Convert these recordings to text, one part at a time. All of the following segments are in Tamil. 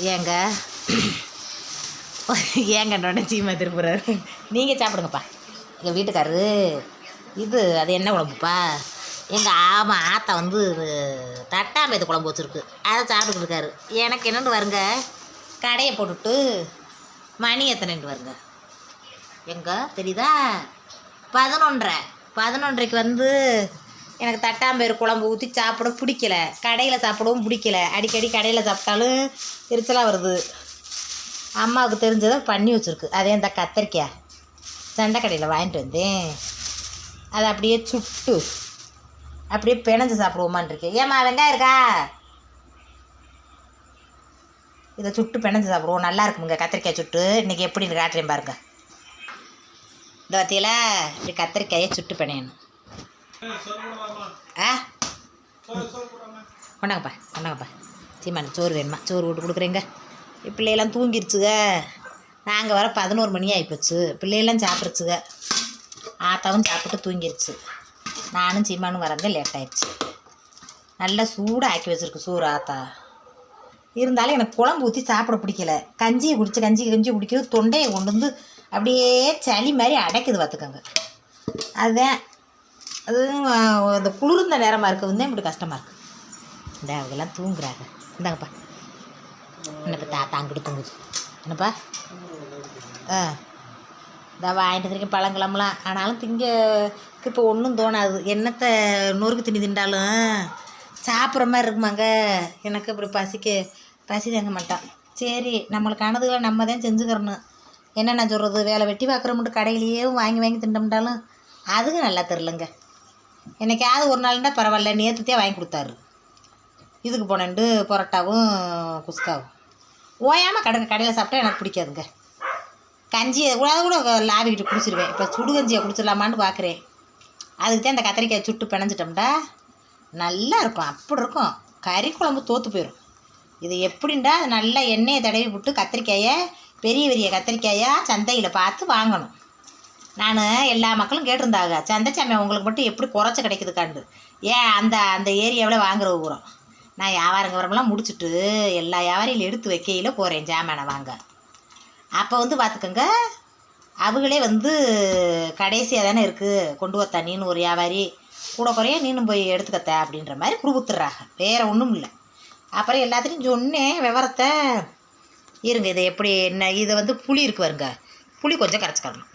ஏங்க? ஏங்க சீமா திருப்புறாரு நீங்கள் சாப்பிடுங்கப்பா. எங்கள் வீட்டுக்காரரு இது அது என்ன குழம்புப்பா? எங்கள் ஆமாம் ஆத்தா வந்து இது தட்டாம்பேத்து குழம்பு வச்சுருக்கு. அதை சாப்பிட்டுட்டு இருக்காரு. எனக்கு என்னென்னு வருங்க கடையை போட்டுட்டு மணி எத்தனைன்ட்டு வருங்க எங்க தெரியுதா? பதினொன்றரை. பதினொன்றைக்கு வந்து எனக்கு தட்டாம்பேர் குழம்பு ஊற்றி சாப்பிட பிடிக்கல. கடையில் சாப்பிடவும் பிடிக்கல. அடிக்கடி கடையில் சாப்பிட்டாலும் எரிச்சலாக வருது. அம்மாவுக்கு தெரிஞ்சதை பண்ணி வச்சுருக்கு. அதே இந்த கத்தரிக்காய் சண்டை கடையில் வாங்கிட்டு வந்தேன். அதை அப்படியே சுட்டு அப்படியே பிணைஞ்சு சாப்பிடுவோமான் இருக்கேன். ஏம்மா வெங்காயம் இருக்கா? இதை சுட்டு பிணைஞ்சு சாப்பிடுவோம். நல்லா இருக்குமுங்க கத்திரிக்காய் சுட்டு. இன்றைக்கி எப்படி காட்டுறேன் பாருங்க. இந்த பார்த்தீங்களா இப்படி கத்திரிக்காயை சுட்டு பிணையணும். ஆ? கொண்டாங்கப்பா கொண்டாங்கப்பா. சீமான் சோறு வேணுமா? சோறு விட்டு கொடுக்குறேங்க. பிள்ளையெல்லாம் தூங்கிருச்சுங்க நாங்கள் வர பதினோரு மணி ஆகிப்போச்சு பிள்ளையெல்லாம் சாப்பிட்ருச்சுங்க ஆத்தாவும் சாப்பிட்டு தூங்கிருச்சு. நானும் சீமானும் வரங்க லேட் ஆயிடுச்சு. நல்லா சூடாக ஆக்கி வச்சுருக்கு சோறு ஆத்தா. இருந்தாலும் எனக்கு குழம்பு ஊற்றி சாப்பிட பிடிக்கல. கஞ்சியை குடிச்சு கஞ்சி கஞ்சி குடிக்கிறது தொண்டையை கொண்டு வந்து அப்படியே சளி மாதிரி அடைக்குது பார்த்துக்கோங்க. அதுதான் அது அந்த குளிர்ந்த நேரமாக இருக்கிறது தான் இப்படி கஷ்டமாக இருக்குது இந்த அவங்கெல்லாம் தூங்குறாங்க. இந்தாங்கப்பா. என்னப்பா தாத்தா அங்கிட்டு தூங்குது. என்னப்பா? ஆ. இந்த வாங்கிட்டு வரைக்கும் பழங்கிழமெல்லாம் ஆனாலும் திங்க இப்போ ஒன்றும் தோணாது. என்னத்தை நொறுக்கு திணி திண்டாலும் சாப்பிட்ற மாதிரி இருக்குமாங்க. எனக்கு இப்படி பசிக்க பசி தாங்க மாட்டான். சரி நம்மளுக்கானதுகளை நம்ம தான் செஞ்சுக்கிறணும். என்ன நான் சொல்கிறது வேலை வெட்டி பார்க்குறோம்ட்டு கடையிலேயே வாங்கி வாங்கி திண்டோம்ட்டாலும் அதுக்கு நல்லா தெரிலங்க. என்னைக்காவது ஒரு நாள்னா பரவாயில்ல நேற்றுத்தே வாங்கி கொடுத்தாரு. இதுக்கு போனேன்ட்டு பரோட்டாவும் குஸ்காவும். ஓயாமல் கடை கடையில் சாப்பிட்டா எனக்கு பிடிக்காதுங்க. கஞ்சியை கூட அது கூட லாபிக்கிட்டு குடிச்சிருவேன். இப்போ சுடு கஞ்சியை குடிச்சிடலாமான்னு பார்க்குறேன் அதுக்கு தான் இந்த கத்திரிக்காய் சுட்டு பிணைஞ்சிட்டோம்டா. நல்லா இருக்கும் அப்படி இருக்கும். கறி குழம்பு தோற்று போயிடும் இது எப்படின்டா நல்லா எண்ணெயை தடவி விட்டு கத்திரிக்காயை பெரிய பெரிய கத்திரிக்காயாக சந்தையில் பார்த்து வாங்கணும். நான் எல்லா மக்களும் கேட்டிருந்தாங்க சந்தச்சாமி உங்களுக்கு மட்டும் எப்படி குறைச்சி கிடைக்குதுக்காண்டு ஏன் அந்த அந்த ஏரியாவில் வாங்குற ஊரம் நான் வியாபாரங்க வரமெல்லாம் முடிச்சுட்டு எல்லா வியாபாரியும் எடுத்து வைக்கையில் போகிறேன் ஜாமானை வாங்க. அப்போ வந்து பார்த்துக்கோங்க அவங்களே வந்து கடைசியாக தானே இருக்குது கொண்டு வத்தா நீனு ஒரு வியாபாரி கூட குறைய நீனும் போய் எடுத்துக்கத்த அப்படின்ற மாதிரி கொடுத்துட்றாங்க வேறு ஒன்றும் இல்லை. அப்புறம் எல்லாத்துலேயும் சொன்னேன் விவரத்தை இருங்க இதை எப்படி என்ன இதை வந்து புளி இருக்கு வருங்க புளி கொஞ்சம் கரைச்சிக்கணும்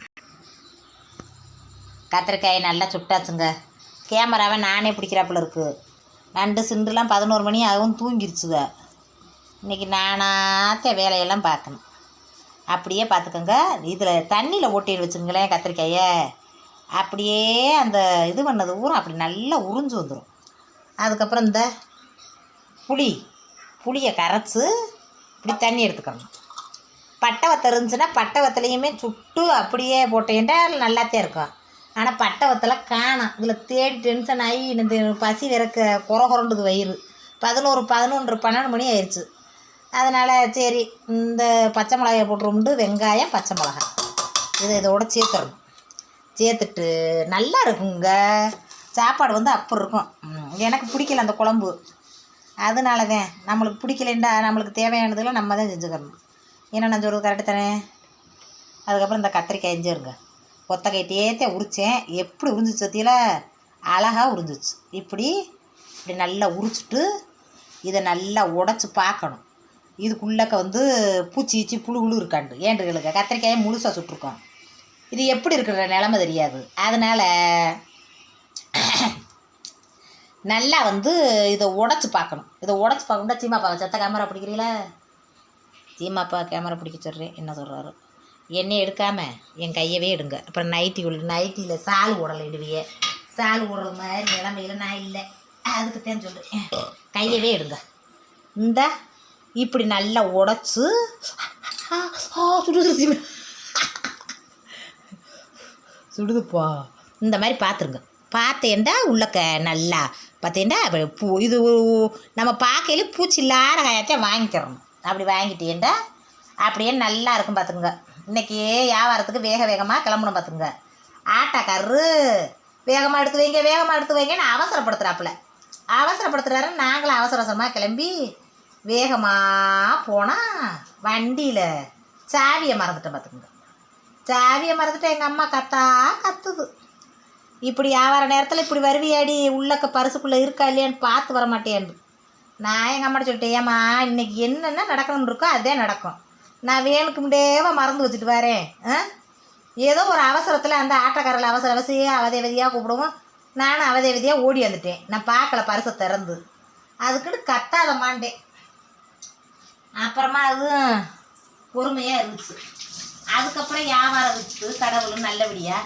கத்திரிக்காயை நல்லா சுட்டாச்சுங்க. கேமராவை நானே பிடிக்கிறாப்புல இருக்குது நண்டு சிண்டுலாம் பதினோரு மணி ஆகும் தூங்கிருச்சுங்க. இன்றைக்கி நானாத்த வேலையெல்லாம் பார்க்கணும். அப்படியே பார்த்துக்கோங்க. இதில் தண்ணியில் ஓட்டி வச்சுங்களேன் கத்திரிக்காயை. அப்படியே அந்த இது பண்ணது ஊறும் அப்படி நல்லா உறிஞ்சு வந்துடும் அதுக்கப்புறம் இந்த புளி புளியை கரைச்சி இப்படி தண்ணி எடுத்துக்கணும். பட்டை வத்தல் இருந்துச்சுன்னா பட்டை வத்தலையுமே சுட்டு அப்படியே போட்டேன்டா நல்லாத்தே இருக்கும். ஆனால் பட்டை காணும். இதில் தேடி டென்ஷன் ஆகி இந்த பசி விறக்க குறை குறண்டுது வயிறு. பதினோரு பதினொன்று பன்னெண்டு மணி ஆயிடுச்சு அதனால் சரி இந்த பச்சை மிளகாயை போட்டுருமுண்டு வெங்காயம் பச்சை மிளகாய். இதை இதோட சேர்த்துடணும். சேர்த்துட்டு நல்லா இருக்குங்க. சாப்பாடு வந்து அப்புறம் இருக்கும். எனக்கு பிடிக்கல அந்த குழம்பு. அதனால தான் நம்மளுக்கு பிடிக்கலண்டா நம்மளுக்கு தேவையானதெல்லாம் நம்ம தான் செஞ்சுக்கணும். ஏன்னா நான் சொல்கிறது கரெக்டு தானே? அதுக்கப்புறம் இந்த கத்திரிக்காய் எஞ்சிருங்க கொத்தக்காய்ட்டே உரித்தேன் எப்படி உறிஞ்சிச்சு சத்தியில்? அழகாக உறிஞ்சிச்சு இப்படி இப்படி நல்லா உரிச்சிட்டு இதை நல்லா உடச்சி பார்க்கணும். இதுக்குள்ளக்க வந்து பூச்சி ஈச்சி புழு புழு இருக்காண்டு. ஏன்றுகளுக்கு கத்திரிக்காயை முழுசாக சுட்டிருக்கோம். இது எப்படி இருக்கிற நிலமை தெரியாது. அதனால் நல்லா வந்து இதை உடச்சி பார்க்கணும். இதை உடச்சி பார்க்கணும்னா சீமாப்பா செத்த கேமரா பிடிக்கிறீங்களா? சீமாப்பா கேமரா பிடிக்க சொல்கிறேன் என்ன சொல்கிறாரு எண்ணெய் எடுக்காமல் என் கையவே எடுங்க. அப்புறம் நைட்டி உள்ள நைட்டியில் சால் உடலை இடுவிய. சால் உடல் மாதிரி நிலமையில் நான் இல்லை. அதுக்கு தான் சொல்கிறேன் கையவே எடுங்க. இந்த இப்படி நல்லா உடச்சி. சுடுது சுடுதுப்பா. இந்த மாதிரி பார்த்துருங்க பார்த்தேன்டா உள்ளக்க நல்லா. பார்த்தேன்டா பூ இது நம்ம பார்க்கையில பூச்சி இல்லாத காயத்தையும் வாங்கிக்கிறோம் அப்படி வாங்கிட்டேன்டா. அப்படியே நல்லா இருக்கும் பார்த்துங்க இன்னைக்கு வியாபாரத்துக்கு வேக வேகமாக கிளம்பணும் பார்த்துங்க ஆட்டாக்காரரு வேகமாக எடுத்து வைங்க வேகமாக எடுத்து வைங்கன்னு அவசரப்படுத்துகிறாப்புல அவசரப்படுத்துகிறாரு நாங்களும் அவசர அவசரமாக கிளம்பி வேகமாக போனால் வண்டியில் சாவியை மறந்துட்டேன் பார்த்துக்குங்க சாவியை மறந்துட்டு எங்கள் அம்மா கத்தா கத்துது. இப்படி வியாபார நேரத்தில் இப்படி வருவியாடி உள்ளக்க பரிசுக்குள்ளே இருக்கா இல்லையான்னு பார்த்து வர மாட்டேன் நான் எங்கள் அம்மாட்ட சொல்லிட்டேன் ஏம்மா இன்றைக்கி என்னென்ன நடக்கணும்னு இருக்கோ அதே நடக்கும். நான் வேலுக்கு முண்டேவா மறந்து வச்சுட்டு வரேன் ஆ? ஏதோ ஒரு அவசரத்தில் அந்த ஆட்டக்காரில் அவசர அவசியம் அவதேவதியாக கூப்பிடுவோம். நானும் அவதேவதியாக ஓடி வந்துட்டேன். நான் பார்க்கல பரிசை திறந்து. அதுக்குன்னு கத்தாத மாண்டேன் அப்புறமா அது பொறுமையாக இருந்துச்சு. அதுக்கப்புறம் வியாபாரம் வச்சு கடவுளும் நல்லபடியாக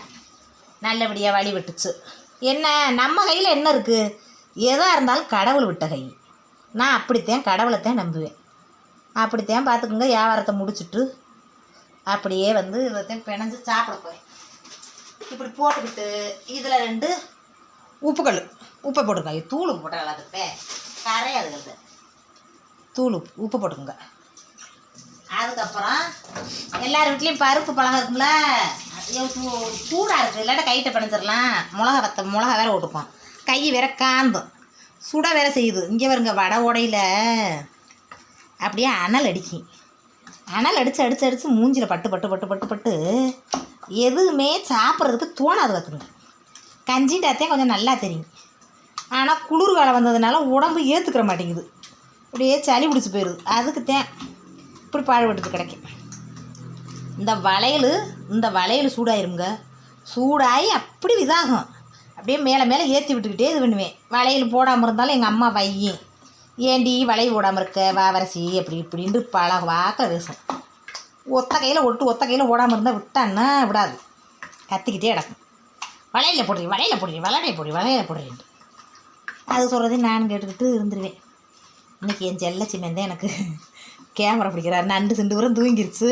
நல்லபடியாக வழி விட்டுச்சு. என்ன நம்ம கையில் என்ன இருக்குது எதாக இருந்தாலும் கடவுள் விட்ட கை. நான் அப்படித்தான் கடவுளைத்தான் நம்புவேன். அப்படித்தான் பார்த்துக்குங்க வியாபாரத்தை முடிச்சுட்டு அப்படியே வந்து இதைத்தான் பிணைஞ்சு சாப்பிட போய் இப்படி போட்டுக்கிட்டு இதில் ரெண்டு உப்புக்கல் உப்பை போட்டுருக்காங்க தூள் உப்பு போட்டால் நல்லா இருப்பேன் கரையாதுங்கிறது தூள் உப்பு உப்பு போட்டுக்கோங்க. அதுக்கப்புறம் எல்லார் வீட்லேயும் பருப்பு பழகம் இருக்கும்ல ஐயோ, சூ- சூடாக இருக்குது இல்லாட்டா கையிட்ட பிணைஞ்சிடலாம் மிளகா வத்த மிளகா வேற ஓட்டுப்போம் கை வேற காந்தும். சுட வேற செய்யுது. இங்கே வருங்க வடை உடையில் அப்படியே அனல் அடிக்கும் அனல் அடித்து அடித்து அடித்து மூஞ்சில் பட்டு பட்டு பட்டு பட்டு பட்டு எதுவுமே சாப்பிட்றதுக்கு தோணாது பார்த்துங்க கஞ்சின்றாத்தே கொஞ்சம் நல்லா தெரியும். ஆனால் குளிர் காலம் வந்ததுனால உடம்பு ஏற்றுக்கிற மாட்டேங்குது. அப்படியே சளி பிடிச்சி போயிடுது அதுக்கு தேன் இப்படி பாழ்பட்டு கிடைக்கும் இந்த வளையல் இந்த வளையல் சூடாயிருங்க சூடாகி அப்படி இதாகும். அப்படியே மேலே மேலே ஏற்றி விட்டுக்கிட்டே இது பண்ணுவேன். வளையல் போடாமல் இருந்தாலும் எங்கள் அம்மா வையும் ஏண்டி வளையல் விடாமல் இருக்க? வாவரசி அப்படி இப்படின்ட்டு பல வாக்கில் பேசும். ஒத்த கையில் ஒட்டு ஒத்த கையில் ஓடாமல் இருந்தால் விட்டான்னா விடாது. கத்திக்கிட்டே கிடக்கும். வளையல போடுறீங்க வளையல போடுறீங்க வளையல போடு வளையல போடுறேன் அது சொல்கிறதையும் நானும் கேட்டுக்கிட்டு இருந்துருவேன். இன்னைக்கு என் செல்லச்சி தான் எனக்கு கேமரா பிடிக்கிறார். நண்டு சிண்டு வரும் தூங்கிருச்சு.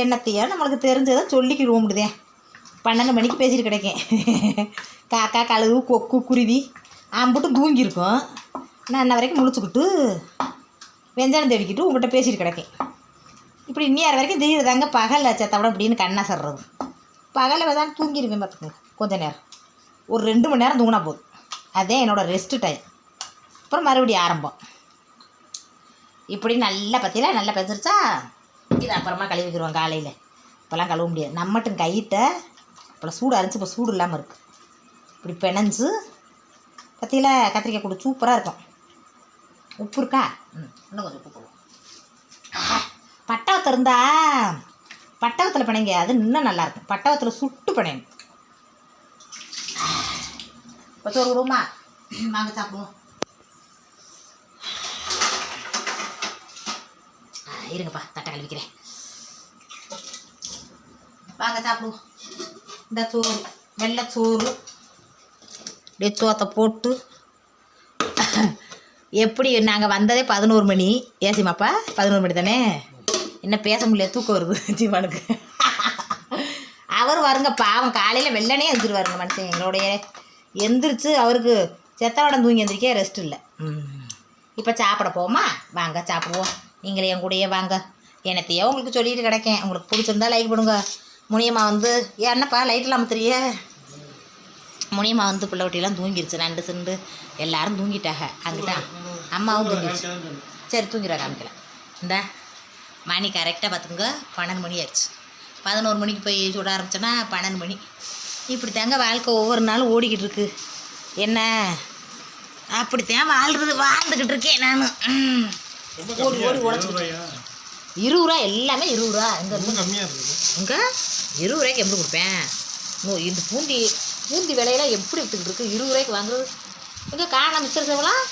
என்னத்தையோ நம்மளுக்கு தெரிஞ்சதை சொல்லிக்கிடுவோம் முடிதே பன்னெண்டு மணிக்கு பேசிட்டு கிடைக்கேன். காக்கா கழுகு கொக்கு குருவி அம்புட்டும் தூங்கியிருக்கும். நான் இன்ன வரைக்கும் முழிச்சுக்கிட்டு வெஞ்சனம் தேடிக்கிட்டு உங்கள்கிட்ட பேசிட்டு கிடக்கேன். இப்படி இன்னியார் வரைக்கும் திடீர் தாங்க பகலில் செத்தவிட அப்படின்னு கண்ணா சர்றது. பகலில் தான் தூங்கிடுவேன் பார்த்துக்கோங்க கொஞ்ச நேரம். ஒரு ரெண்டு மணி நேரம் தூங்கினா போதும். அதே என்னோடய ரெஸ்ட்டு டைம் அப்புறம் மறுபடியும் ஆரம்பம். இப்படி நல்லா பற்றியில நல்லா பெஞ்சிருச்சா இது அப்புறமா கழுவிக்கிடுவோம் காலையில். இப்போல்லாம் கழுவ முடியாது. நம்மட்டும் கையிட்ட இப்போலாம் சூடு அரைஞ்சி இப்போ சூடு இல்லாமல் இருக்குது இப்படி பிணைஞ்சு பற்றியில் கத்திரிக்காய் கூட சூப்பராக இருக்கும். உப்பு இருக்கா ம் இன்னும் கொஞ்சம் உப்பு போடுவோம். பட்டாவத்தில் இருந்தா பட்டாவத்தில் பிணைங்க அது இன்னும் நல்லாயிருக்கும் பட்டாவத்தில் சுட்டு பிணைங்க இப்போ சோறு விடுவோமா வாங்க சாப்பிடுவோம். ஆ, இருங்கப்பா தட்டை கழுவிக்கிறேன். வாங்க சாப்பிடுவோம். இந்த சோறு வெள்ளை சோறு அப்படியே சோத்தை போட்டு எப்படி நாங்கள் வந்ததே பதினோரு மணி. ஏசிமாப்பா பதினோரு மணி தானே? என்ன பேச முடியல தூக்கம் வருது ஜீவானுக்கு அவர் வருங்க பாவம் காலையில் வெள்ளனே எழுந்திருவாருங்க மனுஷன் எங்களுடைய. எந்திரிச்சு அவருக்கு செத்தவடம் தூங்கி எந்திரிக்க ரெஸ்ட் இல்லை. இப்போ சாப்பிட போமா வாங்க சாப்பிடுவோம். நீங்களே என் கூடயே வாங்க. என்னத்தையோ உங்களுக்கு சொல்லிட்டு கிடைக்கேன். உங்களுக்கு பிடிச்சிருந்தா லைக் பண்ணுங்க. முனியம்மா வந்து என்னப்பா லைட்டெல்லாம் அமுத்துறிய முனியம்மா வந்து பிள்ளை குட்டியெல்லாம் தூங்கிருச்சு நண்டு சிண்டு எல்லாரும் தூங்கிட்டாங்க. அங்கிட்டான் அம்மாவும் தூங்கிருச்சு சரி தூங்கிடுவா காமிக்கலாம் இந்த மணி கரெக்டாக பார்த்துங்க பன்னெண்டு மணி ஆயிடுச்சு. பதினோரு மணிக்கு போய் சுட ஆரம்பிச்சோன்னா பன்னெண்டு மணி. இப்படி தாங்க வாழ்க்கை ஒவ்வொரு நாளும் ஓடிக்கிட்டு இருக்கு. என்ன? அப்படித்தான் வாழ்றது வாழ்ந்துக்கிட்டு இருக்கேன் நான். ஓடி ஓடி உழைச்சிக்கிட்டு இருபது ரூபா எல்லாமே இருபது ரூபா. எங்கே ரொம்ப கம்மியாக இருக்குது இங்கே இருபது ரூபாய்க்கு எப்படி கொடுப்பேன்? நூ- இந்த பூந்தி பூந்தி விலையெல்லாம் எப்படி விற்றுக்கிட்டு இருக்கு? இருபது ரூபாய்க்கு வாங்குறது? எங்கே காண மிச்சர் சேவலாம்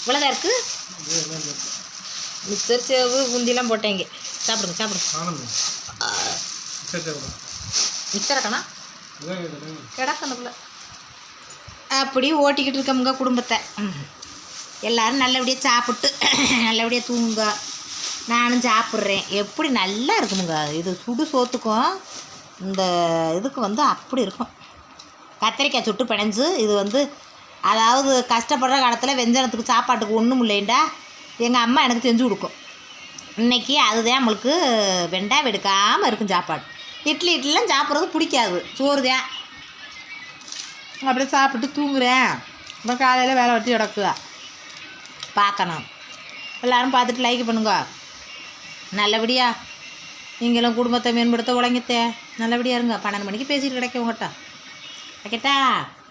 இவ்வளோதான் இருக்குது. மிச்சர் சேவு பூந்திலாம் போட்டேங்க. சாப்பிடுங்க சாப்பிடுங்க. ஆனந்தம் சரி சரி விடு. மிச்சரக்கணா இதான் இதெல்லாம் கிடக்கணுக்குள்ள அப்படி ஓட்டிக்கிட்டு இருக்கோமுங்க குடும்பத்தை. எல்லாரும் நல்லபடியாக சாப்பிட்டு நல்லபடியாக தூங்குங்க. நானும் சாப்பிட்றேன். எப்படி நல்லா இருக்குமுங்க. இது சுடு சோத்துக்கும் இந்த இதுக்கு வந்து அப்படி இருக்கும். கத்திரிக்காய் சுட்டு பிணைஞ்சு இது வந்து அதாவது கஷ்டப்படுற காலத்தில் வெஞ்சனத்துக்கு சாப்பாட்டுக்கு ஒன்றும் இல்லைண்டா. எங்கள் அம்மா எனக்கு செஞ்சு கொடுக்கும். இன்னைக்கு அதுதான் நம்மளுக்கு வெண்டா வெடுக்காமல் இருக்கும் சாப்பாடு. இட்லி இட்லிலாம் சாப்பிட்றது பிடிக்காது. சோறு தான். அப்படியே சாப்பிட்டு தூங்குறேன். அப்புறம் காலையில் வேலை வெட்டி கிடக்குதா? பார்க்கணும். எல்லோரும் பார்த்துட்டு லைக் பண்ணுங்க. நல்லபடியா நீங்களும் குடும்பத்தை மேம்படுத்த உழைங்கத்தே. நல்லபடியாக இருங்க. பன்னெண்டு மணிக்கு பேசிட்டு கிடைக்க உங்கள்கிட்ட வைக்கட்டா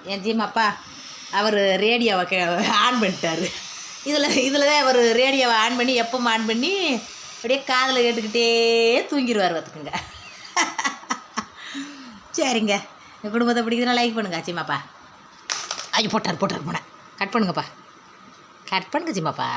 என் ஜிம் அப்பா. அவர் ரேடியோவை கே ஆன் பண்ணிட்டார். இதில் இதில் தான் அவர் ரேடியோவை ஆன் பண்ணி எப்போ ஆன் பண்ணி அப்படியே காதில் கேட்டுக்கிட்டே தூங்கிடுவார் பார்த்துக்குங்க. சரிங்க. எங்கள் குடும்பத்தை பிடிக்குதுன்னா லைக் பண்ணுங்க சீமாப்பா ஐயோ போட்டார் போட்டார் போனேன். கட் பண்ணுங்கப்பா. கட் பண்ணுங்க சீமாப்பா